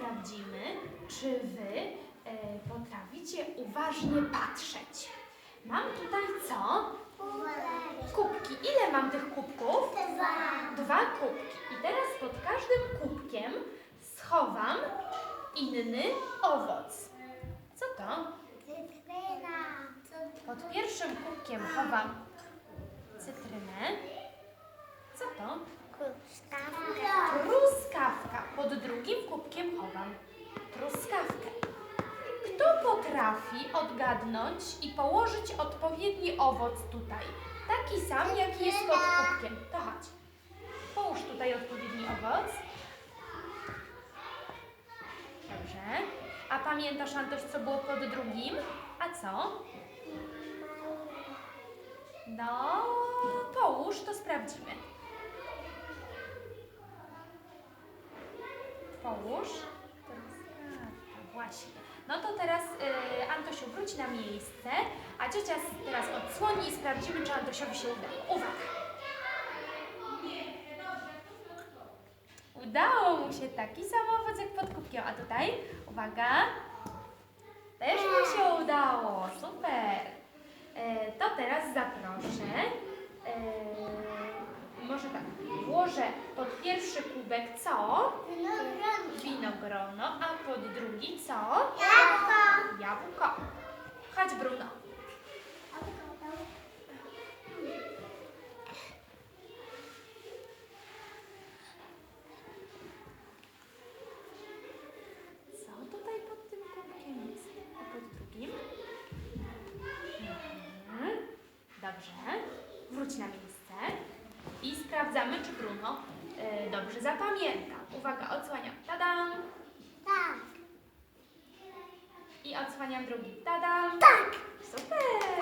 sprawdzimy, czy wy e, potraficie uważnie patrzeć. Mam tutaj co? Kubki. Ile mam tych kubków? Dwa kubki. I teraz pod każdym kubkiem schowam inny owoc. Co to? Pod pierwszym kubkiem chowam cytrynę. Co to? Truskawka. Pod drugim kubkiem chowam truskawkę. Kto potrafi odgadnąć i położyć odpowiedni owoc tutaj? Taki sam, jaki jest pod kubkiem. To chodź. Połóż tutaj odpowiedni owoc. Dobrze. A pamiętasz, Antoś, co było pod drugim? A co? No, połóż, to sprawdzimy. Połóż. Truskawka, właśnie. No to teraz, y, Antosiu, wróć na miejsce, a ciocia teraz odsłoni i sprawdzimy, czy Antosiowi się udało. Uwaga! Udało mu się taki sam owoc jak pod kubkiem. A tutaj, uwaga, też mu się udało. Super. E, to teraz zaproszę. E, może tak, włożę pierwszy kubek co? Winogrono, a pod drugi co? Jabłko. Chodź Bruno. Co tutaj pod tym kubkiem jest? A pod drugim? Mhm. Dobrze. Wróć na miejsce. I sprawdzamy, czy Bruno e, dobrze zapamięta. Uwaga, odsłaniam. Tadam. I odsłaniam drugi. Tadam. Tak. Super.